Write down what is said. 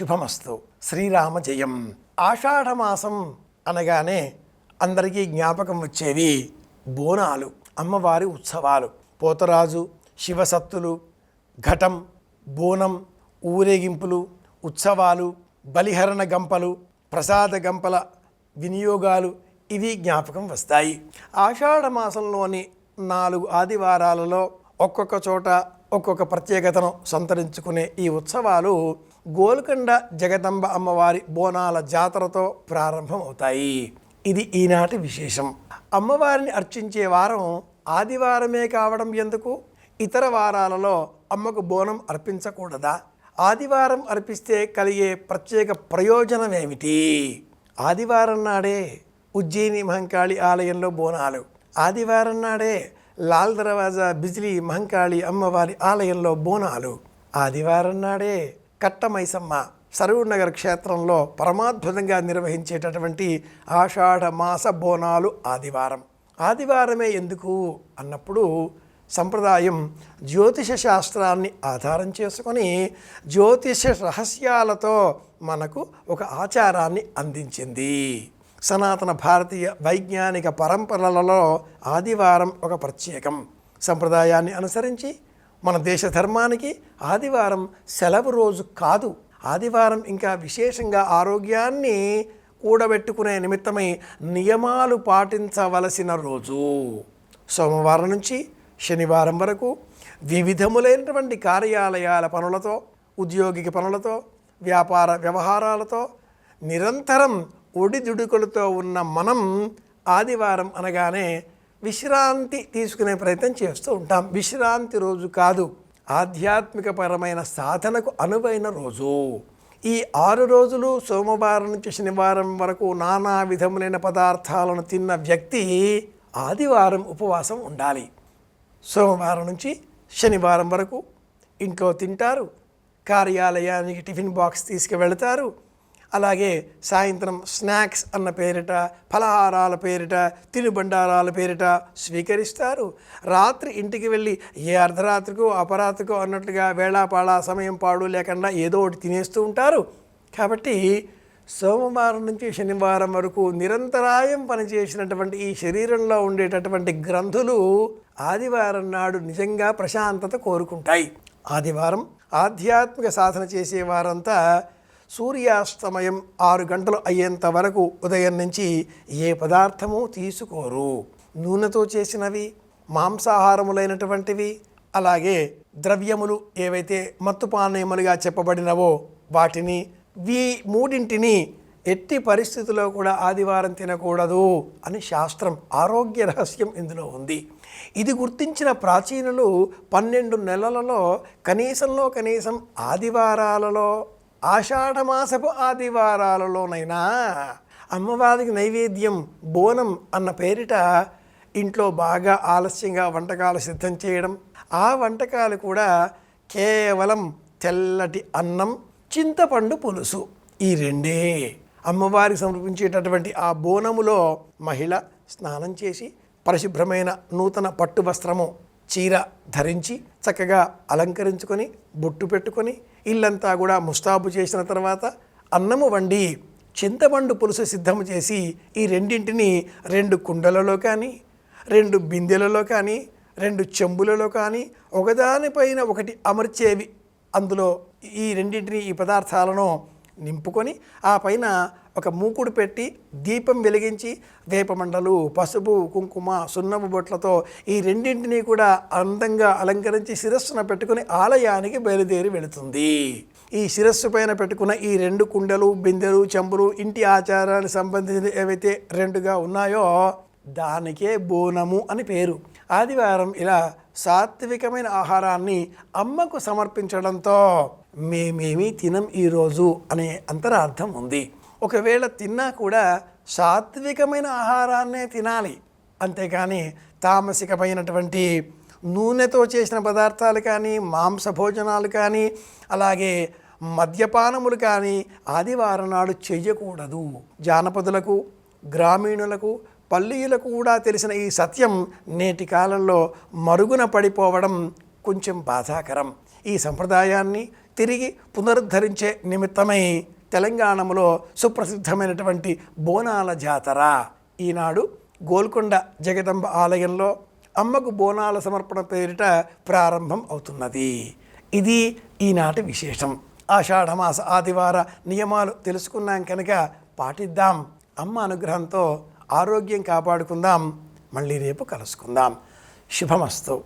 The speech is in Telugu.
శుభమస్తు. శ్రీరామ జయం. ఆషాఢమాసం అనగానే అందరికీ జ్ఞాపకం వచ్చేవి బోనాలు అమ్మవారి ఉత్సవాలు. పోతరాజు శివసత్తులు ఘటం బోనం ఊరేగింపులు ఉత్సవాలు బలిహరణ గంపలు ప్రసాద గంపల వినియోగాలు ఇవి జ్ఞాపకం వస్తాయి. ఆషాఢ మాసంలోని నాలుగు ఆదివారాలలో ఒక్కొక్క చోట ఒక్కొక్క ప్రత్యేకతను సంతరించుకునే ఈ ఉత్సవాలు గోల్కొండ జగదంబ అమ్మవారి బోనాల జాతరతో ప్రారంభమవుతాయి. ఇది ఈనాటి విశేషం. అమ్మవారిని అర్చించే వారం ఆదివారమే కావడం ఎందుకు? ఇతర వారాలలో అమ్మకు బోనం అర్పించకూడదా? ఆదివారం అర్పిస్తే కలిగే ప్రత్యేక ప్రయోజనం ఏమిటి ఆదివారం నాడే ఉజ్జయిని మహంకాళి ఆలయంలో బోనాలు. ఆదివారం నాడే లాల్ దర్వాజా బిజిలీ మహంకాళి అమ్మవారి ఆలయంలో బోనాలు. ఆదివారం నాడే కట్టమైసమ్మ సరూర్ నగర్ క్షేత్రంలో పరమాద్భుతంగా నిర్వహించేటటువంటి ఆషాఢ మాస బోనాలు ఆదివారం. ఆదివారమే ఎందుకు? అన్నప్పుడు సంప్రదాయం జ్యోతిష శాస్త్రాన్ని ఆధారం చేసుకొని జ్యోతిష రహస్యాలతో మనకు ఒక ఆచారాన్ని అందించింది. సనాతన భారతీయ వైజ్ఞానిక పరంపరలలో ఆదివారం ఒక ప్రత్యేకం. సంప్రదాయాన్ని అనుసరించి మన దేశ ధర్మానికి ఆదివారం సెలవు రోజు కాదు. ఆదివారం ఇంకా విశేషంగా ఆరోగ్యాన్ని కూడబెట్టుకునే నిమిత్తమై నియమాలు పాటించవలసిన రోజు. సోమవారం నుంచి శనివారం వరకు వివిధములైనటువంటి కార్యాలయాల పనులతో ఉద్యోగిక పనులతో వ్యాపార వ్యవహారాలతో నిరంతరం ఒడిదుడుకులతో ఉన్న మనం ఆదివారం అనగానే విశ్రాంతి తీసుకునే ప్రయత్నం చేస్తూ ఉంటాం. విశ్రాంతి రోజు కాదు ఆధ్యాత్మికపరమైన సాధనకు అనువైన రోజు. ఈ ఆరు రోజులు సోమవారం నుంచి శనివారం వరకు నానా విధములైన పదార్థాలను తిన్న వ్యక్తి ఆదివారం ఉపవాసం ఉండాలి. సోమవారం నుంచి శనివారం వరకు ఇంట్లో తింటారు కార్యాలయానికి టిఫిన్ బాక్స్ తీసుకువెళతారు అలాగే సాయంత్రం స్నాక్స్ అన్న పేరిట ఫలహారాల పేరిట తినుబండారాల పేరిట స్వీకరిస్తారు. రాత్రి ఇంటికి వెళ్ళి ఏ అర్ధరాత్రికో అపరాత్రికో అన్నట్లుగా వేళాపాళ సమయం పాడు లేకుండా ఏదో ఒకటి తినేస్తూ ఉంటారు. కాబట్టి సోమవారం నుంచి శనివారం వరకు నిరంతరాయం పనిచేసినటువంటి ఈ శరీరంలో ఉండేటటువంటి గ్రంథులు ఆదివారం నాడు నిజంగా ప్రశాంతత కోరుకుంటాయి. ఆదివారం ఆధ్యాత్మిక సాధన చేసే వారంతా సూర్యాస్తమయం ఆరు గంటలు అయ్యేంత వరకు ఉదయం నుంచి ఏ పదార్థము తీసుకోరు. నూనెతో చేసినవి మాంసాహారములైనటువంటివి అలాగే ద్రవ్యములు ఏవైతే మత్తు పానీయములుగా చెప్పబడినవో వాటిని వీ మూడింటిని ఎట్టి పరిస్థితుల్లో కూడా ఆదివారం తినకూడదు అని శాస్త్రం ఆరోగ్య రహస్యం ఇందులో ఉంది. ఇది గుర్తించిన ప్రాచీనులు పన్నెండు నెలలలో కనీసంలో కనీసం ఆదివారాలలో ఆషాఢమాసపు ఆదివారాలలోనైనా అమ్మవారికి నైవేద్యం బోనం అన్న పేరిట ఇంట్లో బాగా ఆలస్యంగా వంటకాలు సిద్ధం చేయడం ఆ వంటకాలు కూడా కేవలం తెల్లటి అన్నం చింతపండు పులుసు. ఈ రెండే అమ్మవారికి సమర్పించేటటువంటి ఆ బోనములో మహిళ స్నానం చేసి పరిశుభ్రమైన నూతన పట్టు వస్త్రము చీర ధరించి చక్కగా అలంకరించుకొని బొట్టు పెట్టుకొని ఇల్లంతా కూడా ముస్తాబు చేసిన తర్వాత అన్నము వండి చింతపండు పులుసు సిద్ధం చేసి ఈ రెండింటిని రెండు కుండలలో కానీ రెండు బిందెలలో కానీ రెండు చెంబులలో కానీ ఒకదానిపైన ఒకటి అమర్చేవి. అందులో ఈ రెండింటిని ఈ పదార్థాలను నింపుకొని ఆ పైన ఒక మూకుడు పెట్టి దీపం వెలిగించి దీపమండలు పసుపు కుంకుమ సున్నపు బొట్లతో ఈ రెండింటినీ కూడా అందంగా అలంకరించి శిరస్సున పెట్టుకుని ఆలయానికి బయలుదేరి వెళుతుంది. ఈ శిరస్సు పైన పెట్టుకున్న ఈ రెండు కుండలు బిందెలు చెంబులు ఇంటి ఆచారానికి సంబంధించిన ఏవైతే రెండుగా ఉన్నాయో దానికే బోనము అని పేరు. ఆదివారం ఇలా సాత్వికమైన ఆహారాన్ని అమ్మకు సమర్పించడంతో మేమేమీ తినం ఈరోజు అనే అంతరార్థం ఉంది. ఒకవేళ తిన్నా కూడా సాత్వికమైన ఆహారాన్నే తినాలి. అంతేకాని తామసికమైనటువంటి నూనెతో చేసిన పదార్థాలు కానీ మాంస భోజనాలు కానీ అలాగే మద్యపానములు కానీ ఆదివారం నాడు చెయ్యకూడదు. జానపదులకు గ్రామీణులకు పల్లీలకు కూడా తెలిసిన ఈ సత్యం నేటి కాలంలో మరుగున పడిపోవడం కొంచెం బాధాకరం. ఈ సంప్రదాయాన్ని తిరిగి పునరుద్ధరించే నిమిత్తమై తెలంగాణలో సుప్రసిద్ధమైనటువంటి బోనాల జాతర. ఈనాడు గోల్కొండ జగదంబ ఆలయంలో అమ్మకు బోనాల సమర్పణ పేరిట ప్రారంభం అవుతున్నది. ఇది ఈనాటి విశేషం. ఆషాఢమాస ఆదివార నియమాలు తెలుసుకున్నాం కనుక పాటిద్దాం. అమ్మ అనుగ్రహంతో ఆరోగ్యం కాపాడుకుందాం. మళ్ళీ రేపు కలుసుకుందాం. శుభమస్తు.